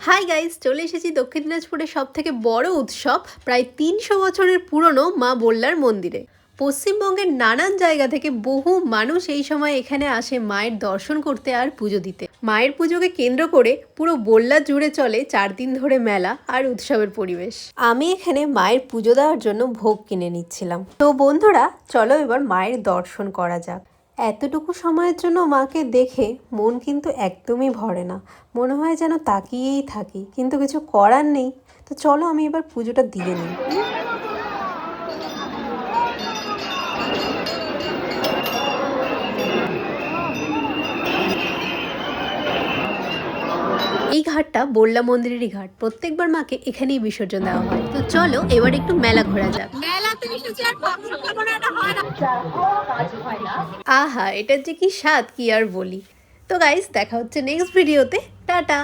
Hi guys চলে এসেছি দক্ষিণ দিনাজপুরের সব থেকে বড় উৎসব, প্রায় তিনশো বছরের পুরনো মা বল্লার মন্দিরে। পশ্চিমবঙ্গের নানান জায়গা থেকে বহু মানুষ এই সময় এখানে আসে মায়ের দর্শন করতে আর পুজো দিতে। মায়ের পুজোকে কেন্দ্র করে পুরো বল্লা জুড়ে চলে চার দিন ধরে মেলা আর উৎসবের পরিবেশ। আমি এখানে মায়ের পুজো দেওয়ার জন্য ভোগ কিনে নিচ্ছিলাম। তো বন্ধুরা, চলো এবার মায়ের দর্শন করা যাক। এতটুকু সময়ের জন্য মাকে দেখে মন কিন্তু একদমই ভরে না। মনে হয় যেন তাকিয়েই থাকি, কিন্তু কিছু করার নেই। তো চলো আমি এবার পুজোটা দিয়ে নিই। এই ঘাটটা বললা মন্দিরেরই ঘাট। প্রত্যেকবার মাকে এখানেই বিসর্জন দেওয়া হয়। তো চলো, এবার একটু মেলা ঘোরা যাক। এটা আহা, এটার যে কি স্বাদ, কি আর বলি। তো গাইস দেখা হচ্ছে নেক্সট ভিডিওতে টাটা!